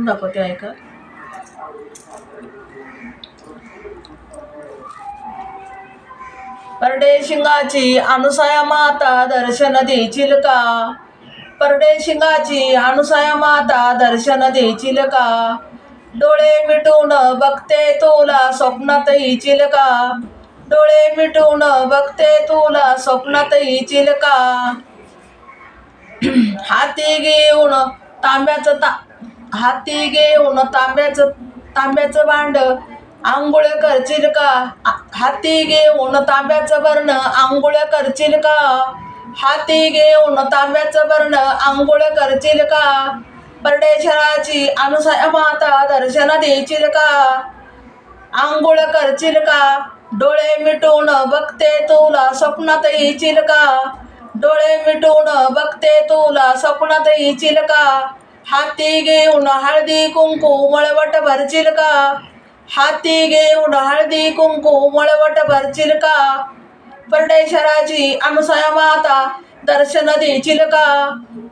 करून दाखवते ऐका. परडे शिंगाची अनुसया माता दर्शन देशील का? परडे शिंगाची अनुसया माता दर्शन देशील का? डोळे मिटून बघते तुला स्वप्नात येशील का? डोळे मिटून बघते तुला स्वप्नात येशील का? हाती घेऊन तांब्याचं ता हाती घेऊन तांब्याचं तांब्याचं भांड आंघोळ करशील का? हाती घेऊन तांब्याचं वर्ण आंघोळ करशील का? हाती घेऊन तांब्याचं वर्ण आंघोळ करशील का? परडेश्वराची अनुसया माता दर्शन देशील का? आंघोळ करशील का? डोळे मिटून बघते तुला स्वप्नात येशील का? डोळे मिटून बघते तुला स्वप्नात येशील का? हाती घेऊन हळदी कुंकू मळवट भरशील का? हाती घेऊन हळदी कुंकू मळवट भरशील का? परडेश्वराची अनुसया माता दर्शन देशील का?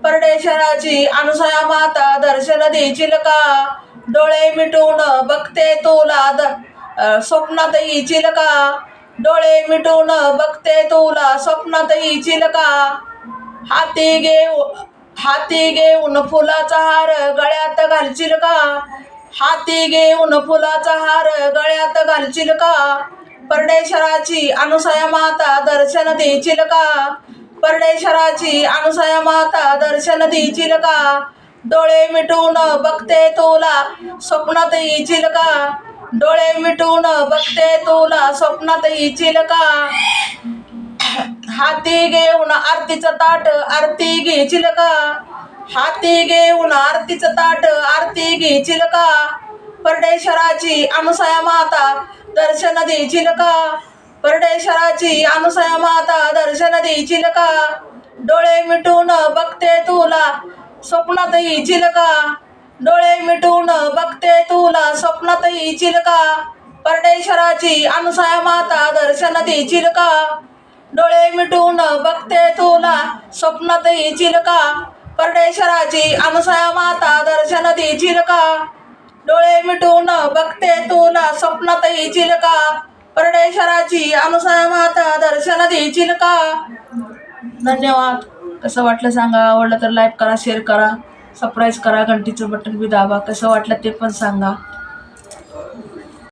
परडेश्वराची अनुसया माता दर्शन देशील का? डोळे मिटून बघते तुला द अ, स्वप्नात येशील का? डोळे मिटून बघते तुला स्वप्नात येशील का? हाती घेऊ हाती घेऊन फुलाचा हार गळ्यात घालशील का? हाती घेऊन फुलाचा हार गळ्यात घालशील का? परडेश्वराची अनुसया माता दर्शन देशील का? परडेश्वराची अनुसया माता दर्शन देशील का? डोळे मिटून बघते तुला स्वप्नात येशील का? डोळे मिटून बघते तुला स्वप्नात येशील का? हाती घेऊन आरतीचं ताट आरती घेशील का हाती घेऊन आरतीचं ताट आरती घेशील का परडेश्वराची अनुसया माता दर्शन देशील का परडेश्वराची अनुसया माता दर्शन देशील का डोळे मिटून बघते तुला स्वप्नात येशील का डोळे मिटून बघते तुला स्वप्नात येशील का परडेश्वराची अनुसया माता दर्शन देशील का डोळे मिटून बघते तुला स्वप्नात येशील का परडेश्वराची अनुसया माता दर्शन देशील का डोळे मिटून बघते तुला स्वप्नात येशील का परडेश्वराची अनुसया माता दर्शन देशील का धन्यवाद. कसं वाटलं सांगा? आवडलं तर लाईक करा शेअर करा. सबस्क्राईब करा घंटीचं बटन बी दाबा. कसं वाटलं ते पण सांगा.